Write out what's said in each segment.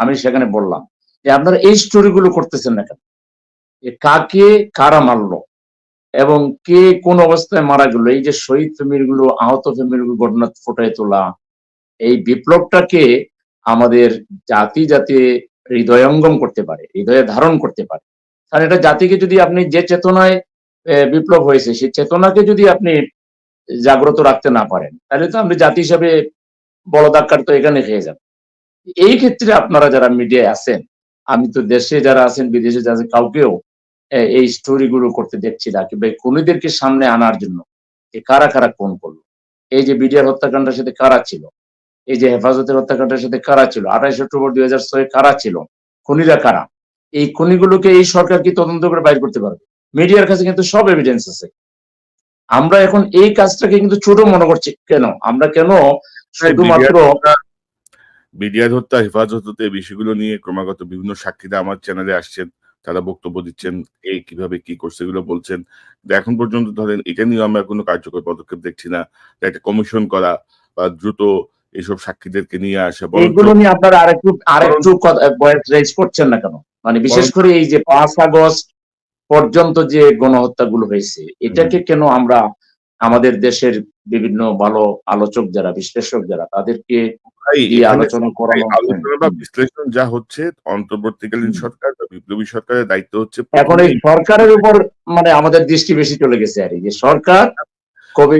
আমি সেখানে বললাম যে আপনারা এই স্টোরি গুলো করতেছেন না কেন? কাকে কারা মারলো? এবং কে কোন অবস্থায় মারা গেল? এই যে শহীদ ফ্যামিলি গুলো, আহত ফ্যামিলি গুলো ঘটনা ফুটায় তোলা, এই বিপ্লবটাকে আমাদের জাতি যাতে হৃদয়ঙ্গম করতে পারে, হৃদয়ে ধারণ করতে পারে। কারণ এটা জাতিকে যদি আপনি যে চেতনায় বিপ্লব হয়েছে, সেই চেতনাকে যদি আপনি জাগ্রত রাখতে না পারেন, তাহলে তো আপনি জাতি হিসাবে বড় তো এখানে খেয়ে যান এই ক্ষেত্রে আপনারা যারা মিডিয়ায় আছেন আমি তো দেশে যারা আছেন বিদেশে যারা কাউকেও এই স্টোরি গুলো করতে দেখছি না কিংবা খুনিদেরকে সামনে আনার জন্য কারা কারা কোন করল? এই যে বিডিআর হত্যাকাণ্ডের সাথে কারা ছিল? এই যে হেফাজতের হত্যাকাণ্ডের সাথে কারা ছিল? আঠাইশ অক্টোবর দুই হাজার ছয় কারা ছিল? খুনিরা কারা? এই খুনিগুলোকে এই সরকার কি তদন্ত করে বাইর করতে পারবে? মিডিয়ার কাছে কিন্তু সব এভিডেন্স আছে। আমরা এখন এই কাজটাকে কিন্তু ছোট মনে করছি। কেন? আমরা কেন শুধুমাত্র বিডিআর হত্যা হেফাজত এই বিষয়গুলো নিয়ে ক্রমাগত বিভিন্ন সাক্ষীরা আমার চ্যানেলে আসছেন। তারা বক্তব্য দিচ্ছেন এই কীভাবে কি করছে এগুলো বলছেন। এখন পর্যন্ত ধরেন এটা নিয়ে আমরা কোনো কার্যকর পদক্ষেপ দেখছি না। একটা কমিশন করা বা দ্রুত এইসব সাক্ষীদেরকে নিয়ে আসা এইগুলো নিয়ে আপনারা আরেকটু আরেকটু রেজ করছেন না কেন? মানে বিশেষ করে এই যে পাঁচ আগস্ট পর্যন্ত যে গণহত্যাগুলো হয়েছে এটাকে কেন আমরা আমাদের দেশের বিভিন্ন ভালো আলোচক যারা বিশ্লেষক যারা তাদেরকে আলোচনা করানো আলোচনা বা বিশ্লেষণ যা হচ্ছে অন্তর্বর্তীকালীন সরকার বা বিপ্লবী সরকারের দায়িত্ব হচ্ছে এখন এই সরকারের উপর মানে আমাদের দৃষ্টি বেশি চলে গেছে আর যে সরকার কবে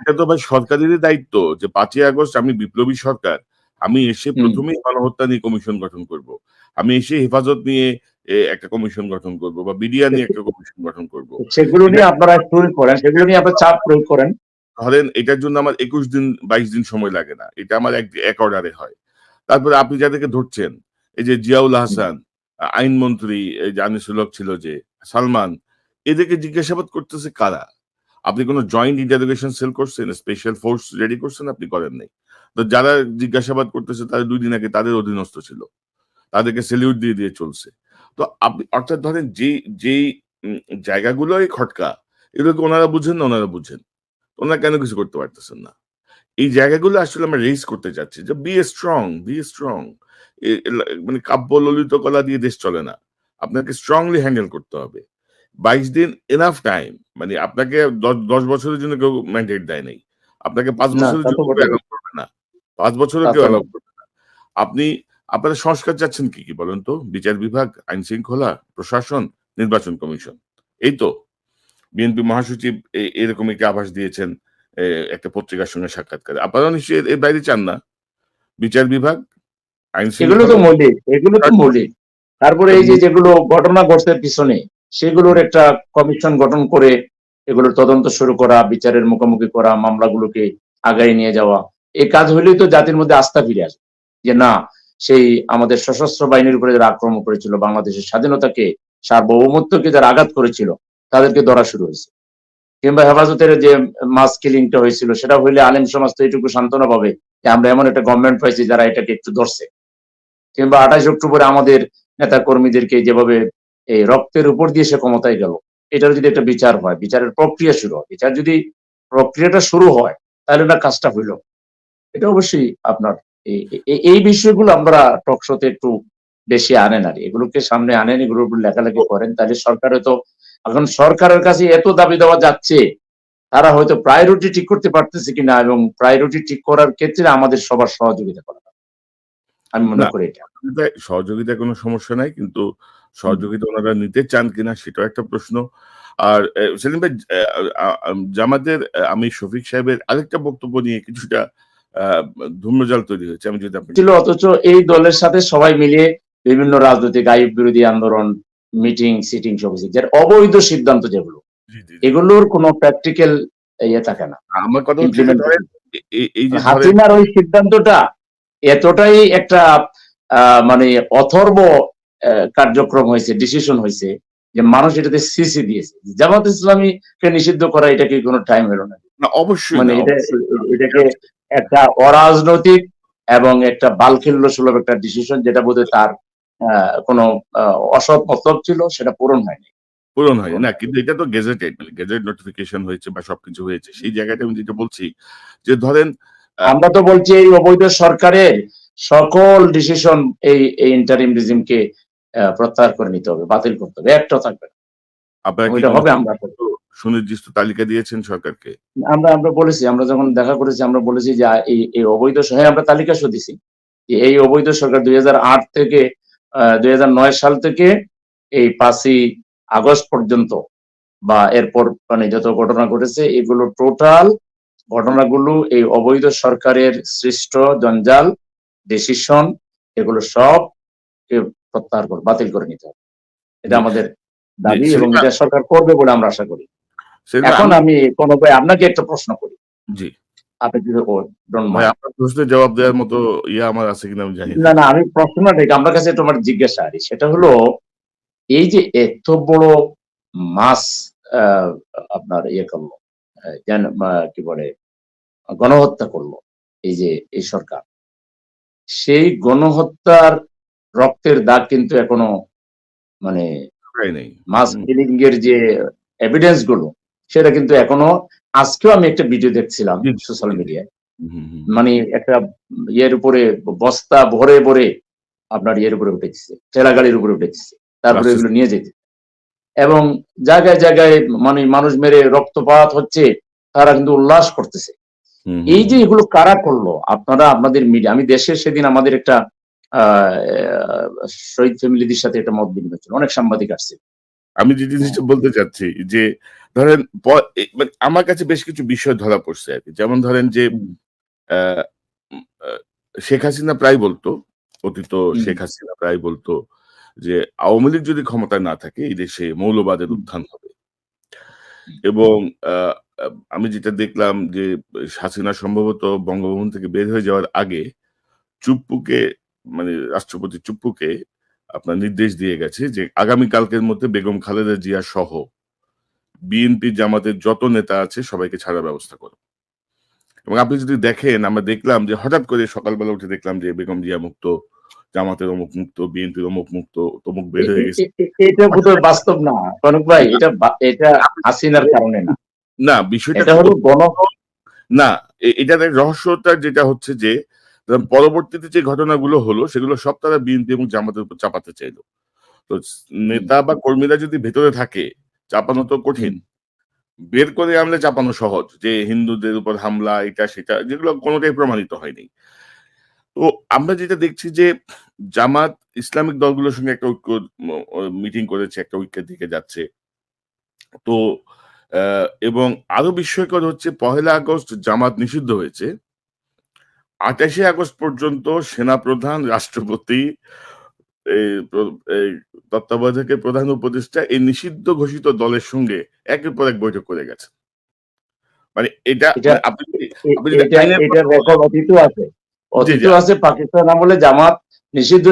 এটা তো ভাই সরকারেরই দায়িত্ব যে পাঁচই আগস্ট আমি বিপ্লবী সরকার আমি এসে। প্রথমেই গণহত্যা নিয়ে কমিশন গঠন করব। আমি এসে হেফাজত নিয়ে একটা কমিশন গঠন করব বা বিডিআ নিয়ে একটা কমিশন গঠন করব। সেগুলো নিয়ে আপনারা প্রয়োগ করেন সেগুলো নিয়ে আপনারা চাপ প্রয়োগ করেন। ধরেন এটার জন্য আমার একুশ দিন বাইশ দিন সময় লাগে না। এটা আমার এক এক অর্ডারে হয়। তারপরে আপনি যাদেরকে ধরছেন এই যে জিয়াউল হাসান আইনমন্ত্রী এই যে আনিসুলক ছিল যে সালমান এদেরকে জিজ্ঞাসাবাদ করতেছে কারা? আপনি কোনো জয়েন্ট ইন্টারোগেশন সেল করছেন? স্পেশাল ফোর্স রেডি করছেন? আপনি করেন নাই। তো যারা জিজ্ঞাসাবাদ করতেছে তারা দুই দিন আগে তাদের অধীনস্থ ছিল। তাদেরকে সেলিউট দিয়ে দিয়ে চলছে। তো আপনি অর্থাৎ ধরেন যেই যেই জায়গাগুলোই খটকা এগুলোকে ওনারা বুঝেন না ওনারা বুঝেন। ওনারা কেন কিছু করতে পারতেছেন না? এই জায়গাগুলো আসলে আমরা রেজ করতে চাচ্ছি যে বি স্ট্রং বি স্ট্রং মানে কাব্য ললিত কলা দিয়ে দেশ চলে না। আপনাকে স্ট্রংলি হ্যান্ডেল করতে হবে। বাইশ দিন এনাফ টাইম মানে আপনাকে দশ- বছরের জন্য কেউ ম্যান্ডেট দেয় নাই। আপনাকে পাঁচ বছরের জন্য অ্যালাউ করবে না। পাঁচ বছরে কেউ অ্যালাউ করবে না। আপনি আপনারা সংস্কার চাচ্ছেন কি কি বলেন তো? বিচার বিভাগ আইন শৃঙ্খলা প্রশাসন নির্বাচন কমিশন। এই তো। বিএনপি মহাসচিব এরকম একটি আভাস দিয়েছেন একটা পত্রিকার সঙ্গে সাক্ষাৎকারে। আপনারা নিশ্চয়ই এর- বাইরে চান না? বিচার বিভাগ? আইন এগুলো তো মৌলিক এগুলো তো মৌলিক। তারপরে এই যে যেগুলো ঘটনা ঘটছে পিছনে সেগুলোর একটা কমিশন গঠন করে এগুলোর তদন্ত শুরু করা বিচারের মুখোমুখি করা মামলাগুলোকে আগায় নিয়ে যাওয়া এই কাজ হলেই তো জাতির মধ্যে আস্থা ফিরে আসবে। যে না সেই আমাদের সশস্ত্র বাহিনীর উপরে যারা আক্রমণ করেছিল বাংলাদেশের স্বাধীনতাকে সার্বভৌমত্বকে যারা আঘাত করেছিল তাদেরকে ধরা শুরু হয়েছে। কিংবা হেফাজতের যে মাস কিলিংটা হয়েছিল, সেটা হইলে আলেম সমাজ তো এইটুকু সান্ত্বনা পাবে যে আমরা এমন একটা গভর্নমেন্ট পাইছি যারা এটাকে একটু ধরছে। কিংবা আঠাশ অক্টোবরে আমাদের নেতা কর্মীদেরকে যেভাবে এই রক্তের উপর দিয়ে সে ক্ষমতায় গেল এটার যদি একটা বিচার হয়, বিচারের প্রক্রিয়া শুরু হয়, বিচার যদি প্রক্রিয়াটা শুরু হয়, তাহলে না কাজটা হইল। এটা অবশ্যই আপনার এই- বিষয়গুলো আমরা টকশোতে একটু বেশি আনেন আর। এগুলোকে সামনে আনেন, এগুলোর উপর লেখালেখি করেন, তাহলে সরকারে তো এখন সরকারের কাছে এত দাবি দেওয়া যাচ্ছে তারা হয়তো প্রায়োরিটি ঠিক করতে পারতেছে কিনা এবং প্রায়োরিটি ঠিক করার ক্ষেত্রে আমাদের সবার সহযোগিতা করা। আমি মনে করি এটা। সহযোগিতায় কোনো সমস্যা নাই কিন্তু সহযোগিতা ওনারা নিতে চান কিনা সেটাও একটা প্রশ্ন। আর সেলিম ভাই জামাতের আমি শফিক সাহেবের আরেকটা বক্তব্য নিয়ে কিছুটা আহ, ধূম্রজাল তৈরি হয়েছে। আমি যদি ছিল অথচ এই দলের সাথে সবাই মিলিয়ে বিভিন্ন রাজনৈতিক আইব বিরোধী আন্দোলন মিটিং সিটিং সব যার অবৈধ সিদ্ধান্ত যেগুলো। এগুলোর কোনো প্র্যাকটিক্যাল ইয়ে থাকে না। আমার কথা হাসিনার ওই সিদ্ধান্তটা এতটাই একটা আহ, মানে অথর্ব আহ, কার্যক্রম হয়েছে ডিসিশন হয়েছে যে মানুষ এটাতে সিসি দিয়েছে। জামাত ইসলামীকে নিষিদ্ধ করা এটা কি কোনো টাইম হলো না? না, অবশ্যই মানে এটা এটাকে একটা অরাজনৈতিক এবং একটা বালখিল্য সুলভ একটা ডিসিশন যেটা বোধহয় তার কোনো অসৎ মতলব ছিল সেটা পূরণ হয়নি। পূরণ হয় না কিন্তু এটা তো গেজেটেড মানে গেজেট নোটিফিকেশন হয়েছে বা সবকিছু হয়েছে। সেই জায়গাটা আমি যেটা বলছি যে ধরেন আমরা তো বলছি এই অবৈধ সরকারের সকল ডিসিশন এই এই ইন্টারিম রিজিমকে প্রত্যাহার করে নিতে হবে বাতিল করতে হবে। একটা থাকবে না। আপনারা হবে আমরা সুনির্দিষ্ট তালিকা দিয়েছেন সরকারকে? আমরা আমরা বলেছি আমরা যখন দেখা করেছি আমরা বলেছি যে এই এই অবৈধ হ্যাঁ আমরা তালিকা যে এই অবৈধ সরকার দুই হাজার আট থেকে দুই হাজার নয় সাল থেকে এই পাঁচই আগস্ট পর্যন্ত বা এরপর মানে যত ঘটনা ঘটেছে এগুলো টোটাল ঘটনাগুলো এই অবৈধ সরকারের সৃষ্ট জঞ্জাল ডিসিশন এগুলো সব কে প্রত্যাহার করে বাতিল করে নিতে হবে। এটা আমাদের দাবি এবং এটা সরকার করবে বলে আমরা আশা করি। এখন আমি- আমি কোনো ভাই আপনাকে একটা প্রশ্ন করি। জি। আপনার প্রশ্নের জবাব দেওয়ার মতো ইয়ে আমার আছে কিনা আমি জানি না। না আমি প্রশ্নটা ঠিক আপনার কাছে তোমার জিজ্ঞাসা আর সেটা হলো এই যে এত বড় মাস আপনার ইয়ে করল যেন কি বলে গণহত্যা করল এই যে এই সরকার সেই গণহত্যার রক্তের দাগ কিন্তু এখনও মানে মাস। কিলিং এর যে এভিডেন্সগুলো সেটা কিন্তু এখনও আজকেও আমি একটা ভিডিও দেখছিলাম সোশ্যাল মিডিয়ায়। মানে একটা ইয়ের উপরে বস্তা ভরে ভরে আপনার ইয়ের উপরে উঠেছে ঠেলা গাড়ির উপরে উঠেছে তারপরে এগুলো নিয়ে যেতে। এবং জায়গায় জায়গায় মানে মানুষ মেরে রক্তপাত হচ্ছে তারা কিন্তু উল্লাস করতেছে। এই যে এগুলো কারা করল? আপনারা আপনাদের মিডিয়া আমি দেশে সেদিন আমাদের একটা আহ শহীদ ফ্যামিলিদের সাথে একটা মত বিনিময় ছিল। অনেক সাংবাদিক আসছে। আমি যে জিনিসটা বলতে চাচ্ছি যে ধরেন মানে আমার কাছে বেশ কিছু বিষয় ধরা পড়ছে আর কি। যেমন ধরেন যে শেখ হাসিনা প্রায় বলতো অতীত শেখ হাসিনা প্রায় বলতো যে আওয়ামী লীগ যদি ক্ষমতায় না থাকে এই দেশে মৌলবাদের উত্থান হবে। এবং আমি যেটা দেখলাম যে হাসিনা সম্ভবত বঙ্গভবন থেকে বের হয়ে যাওয়ার আগে চুপ্পুকে মানে রাষ্ট্রপতি চুপ্পুকে আপনার নির্দেশ দিয়ে গেছে যে আগামী কালকের মধ্যে বেগম খালেদা জিয়া সহ বিএনপি জামাতের যত নেতা আছে সবাইকে ছাড়ার ব্যবস্থা করো। এবং আপনি যদি দেখেন আমরা দেখলাম যে হঠাৎ করে সকালবেলা উঠে দেখলাম যে বেগম জিয়া মুক্ত জামাতের অমুক মুক্ত বিএনপির অমুক মুক্ত তমুক বের হয়ে গেছে। এটা বোধহয় বাস্তব না কনক ভাই এটা এটা হাসিনার কারণে না। না বিষয়টা এটা হলো গণ না এটার রহস্যটা যেটা হচ্ছে যে পরবর্তীতে যে ঘটনাগুলো হলো, সেগুলো সব তারা বিএনপি এবং জামাতের উপর চাপাতে চাইলো। তো নেতা বা কর্মীরা যদি ভেতরে থাকে, চাপানো তো কঠিন। বের করে আনলে চাপানো সহজ, যে হিন্দুদের উপর হামলা, এটা, সেটা, যেগুলো কোনোটাই প্রমাণিত হয়নি। তো আমরা যেটা দেখছি যে, জামাত ইসলামিক দলগুলোর সঙ্গে একটা ঐক্য মিটিং করেছে, একটা ঐক্যের দিকে যাচ্ছে। তো এবং আরও বিস্ময়কর হচ্ছে, পহেলা আগস্ট জামাত নিষিদ্ধ হয়েছে। আঠাশে আগস্ট পর্যন্ত সেনাপ্রধান রাষ্ট্রপতি এই এই তত্ত্বাবধায়কের প্রধান উপদেষ্টা এই নিষিদ্ধ ঘোষিত দলের সঙ্গে একের পর এক বৈঠক করে গেছে মানে এটা মানে আপনি আছে। অতীত আছে পাকিস্তান আমলে জামাত নিষিদ্ধ